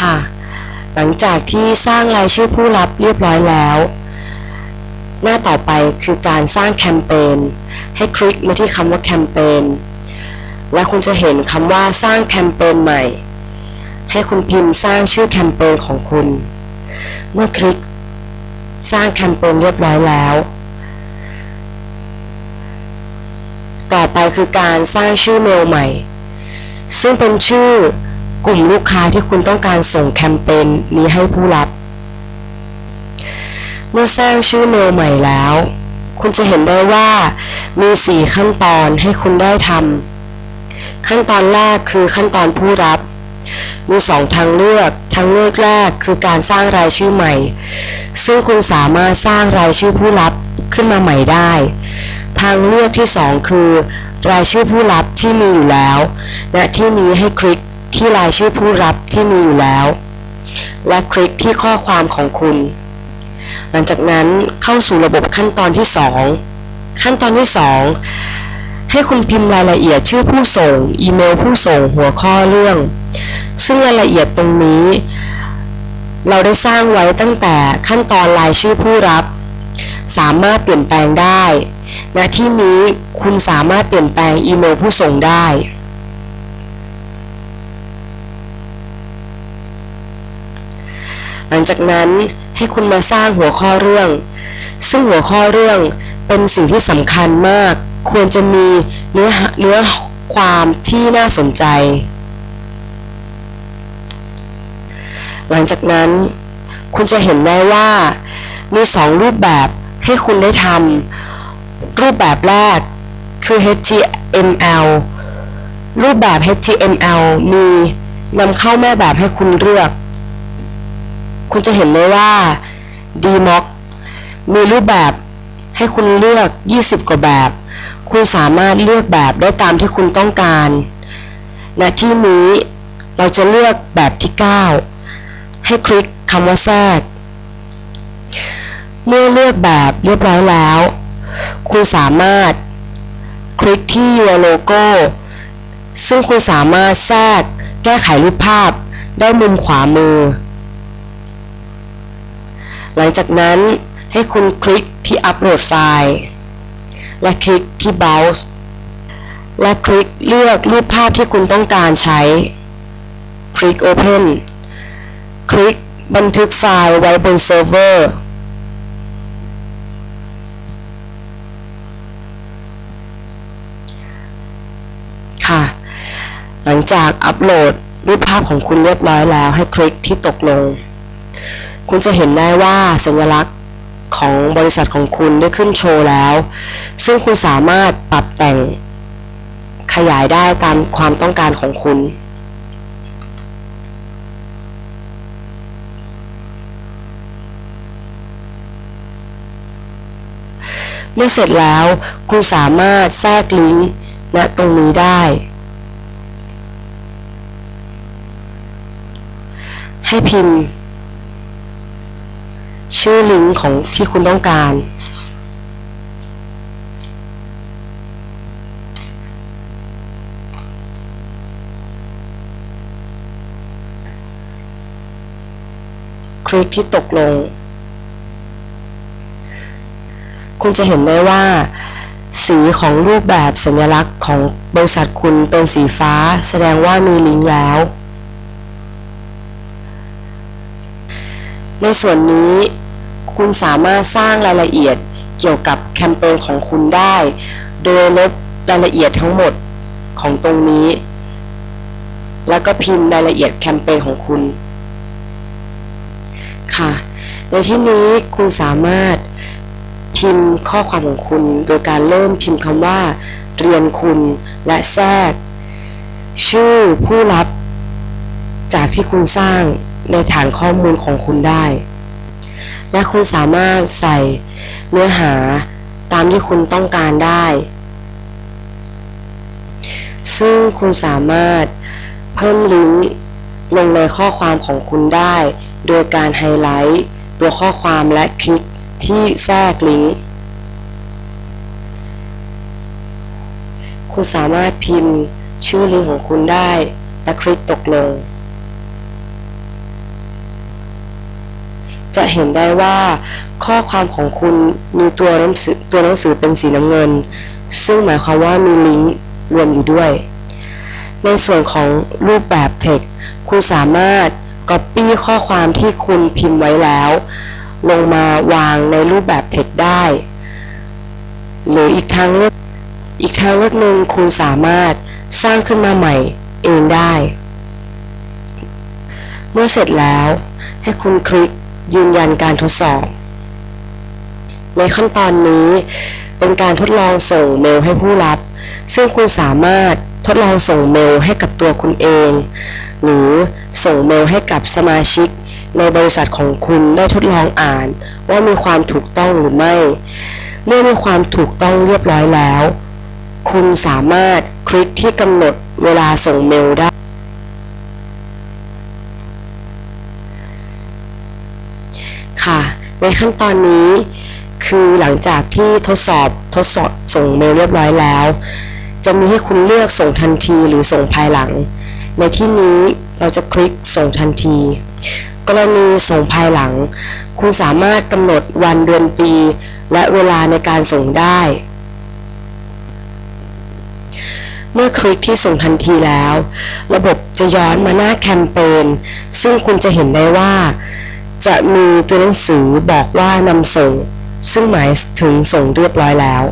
ค่ะ หลังจากที่สร้างรายชื่อผู้รับเรียบร้อยแล้ว หน้าต่อไปคือการสร้างแคมเปญ ให้คลิกมาที่คำว่าแคมเปญ และคุณจะเห็นคำว่าสร้างแคมเปญใหม่ ให้คุณพิมพ์สร้างชื่อแคมเปญของคุณ เมื่อคลิกสร้างแคมเปญเรียบร้อยแล้ว ต่อไปคือการสร้างชื่อเมลใหม่ ซึ่งเป็นชื่อ กลุ่มลูกค้าที่คุณต้องการส่งแคมเปญนี้ให้ผู้รับ เมื่อสร้างชื่อเมลใหม่แล้ว คุณจะเห็นได้ว่ามี 4 ขั้นตอนให้คุณได้ทำขั้นตอนแรกคือขั้นตอนผู้รับ มีสองทางเลือกทางเลือกแรกคือการสร้างรายชื่อใหม่ ซึ่งคุณสามารถสร้างรายชื่อผู้รับขึ้นมาใหม่ได้ ทางเลือกที่ 2 คือ รายชื่อผู้รับที่มีอยู่แล้วและที่นี้ให้คลิก ที่รายชื่อผู้รับที่มีอยู่แล้ว และคลิกที่ข้อความของคุณ หลังจากนั้นเข้าสู่ระบบขั้นตอนที่ 2 ขั้นตอนที่ 2 ให้คุณพิมพ์รายละเอียดชื่อผู้ส่ง อีเมลผู้ส่งหัวข้อเรื่อง ซึ่งรายละเอียดตรงนี้ เราได้สร้างไว้ตั้งแต่ขั้นตอนรายชื่อผู้รับ สามารถเปลี่ยนแปลงได้ณที่นี้คุณสามารถเปลี่ยนแปลงอีเมลผู้ส่งได้ จากนั้นให้คุณมาสร้างหัวข้อเรื่อง ซึ่งหัวข้อเรื่องเป็นสิ่งที่สำคัญมาก ควรจะมีเนื้อเนื้อความที่น่าสนใจ หลังจากนั้นคุณจะเห็นได้ว่า มีสองรูปแบบให้คุณได้ทำรูปแบบแรกคือ HTML รูปแบบ HTML มีนำเข้าแม่แบบให้คุณเลือก คุณจะเห็นเลยว่า DMOC มีรูปแบบให้คุณเลือก 20 กว่าแบบ คุณสามารถเลือกแบบได้ตามที่คุณต้องการและที่นี้เราจะเลือกแบบที่ 9 ให้คลิกคำว่าแทรก เมื่อเลือกแบบเรียบร้อยแล้ว คุณสามารถคลิกที่ Your Logo ซึ่งคุณสามารถแทรกแก้ไขรูปภาพได้มุมขวามือ หลังจากนั้นให้คุณคลิกที่อัปโหลดไฟล์ และคลิกที่ Browse และคลิกเลือกรูปภาพที่คุณต้องการใช้ คลิก Open คลิกบันทึกไฟล์ไว้บนเซิร์ฟเวอร์ ค่ะ หลังจากอัปโหลดรูปภาพของคุณเรียบร้อยแล้วให้คลิกที่ตกลง คุณจะเห็นได้ว่าสัญลักษณ์ของบริษัทของคุณได้ขึ้นโชว์แล้ว ซึ่งคุณสามารถปรับแต่งขยายได้ตามความต้องการของคุณ เมื่อเสร็จแล้วคุณสามารถแทรกลิงก์ณตรงนี้ได้ ให้พิมพ์ ชื่อลิงก์ของที่คุณต้องการ คลิกที่ตกลง คุณจะเห็นได้ว่า สีของรูปแบบสัญลักษณ์ของบริษัทคุณเป็นสีฟ้า แสดงว่ามีลิงก์แล้วในส่วนนี้ คุณสามารถสร้างรายละเอียดเกี่ยวกับแคมเปญของคุณได้ โดยลบรายละเอียดทั้งหมดของตรงนี้ แล้วก็พิมพ์รายละเอียดแคมเปญของคุณ ค่ะ ในที่นี้คุณสามารถพิมพ์ข้อความของคุณ โดยการเริ่มพิมพ์คำว่า เรียนคุณและแทรก ชื่อผู้รับจากที่คุณสร้างในฐานข้อมูลของคุณได้ และคุณสามารถใส่เนื้อหาตามที่คุณต้องการได้ ซึ่งคุณสามารถเพิ่มลิงก์ลงในข้อความของคุณได้ โดยการไฮไลท์ตัวข้อความและคลิกที่แทรกลิงก์คุณสามารถพิมพ์ชื่อลิงก์ของคุณได้ และคลิกตกลง จะเห็นได้ว่าข้อความของคุณมีตัวหนังสือตัวหนังสือเป็นสีน้ำเงิน ซึ่งหมายความว่ามีลิงก์รวมอยู่ด้วย ในส่วนของรูปแบบ text คุณสามารถ copy ข้อความที่คุณพิมพ์ไว้แล้ว ลงมาวางในรูปแบบ text ได้ หรืออีกทางเลือกอีกทางเลือกหนึ่งคุณสามารถสร้างขึ้นมาใหม่เองได้ เมื่อเสร็จแล้วให้คุณคลิก ยืนยันการทดสอบ ในขั้นตอนนี้เป็นการทดลองส่งเมลให้ผู้รับ ซึ่งคุณสามารถทดลองส่งเมลให้กับตัวคุณเอง หรือส่งเมลให้กับสมาชิก ในบริษัทของคุณได้ทดลองอ่าน ว่ามีความถูกต้องหรือไม่ เมื่อมีความถูกต้องเรียบร้อยแล้ว คุณสามารถคลิกที่กำหนดเวลาส่งเมลได้ ค่ะ ในขั้นตอนนี้ คือหลังจากที่ทดสอบทดสอบส่งเมลเรียบร้อยแล้ว จะมีให้คุณเลือกส่งทันทีหรือส่งภายหลัง ในที่นี้เราจะคลิกส่งทันที กรณีส่งภายหลัง คุณสามารถกำหนดวันเดือนปี และเวลาในการส่งได้ เมื่อคลิกที่ส่งทันทีแล้ว ระบบจะย้อนมาหน้าแคมเปญซึ่งคุณจะเห็นได้ว่า จะมีตัวหนังสือบอกว่านำส่ง ซึ่งหมายถึงส่งเรียบร้อยแล้ว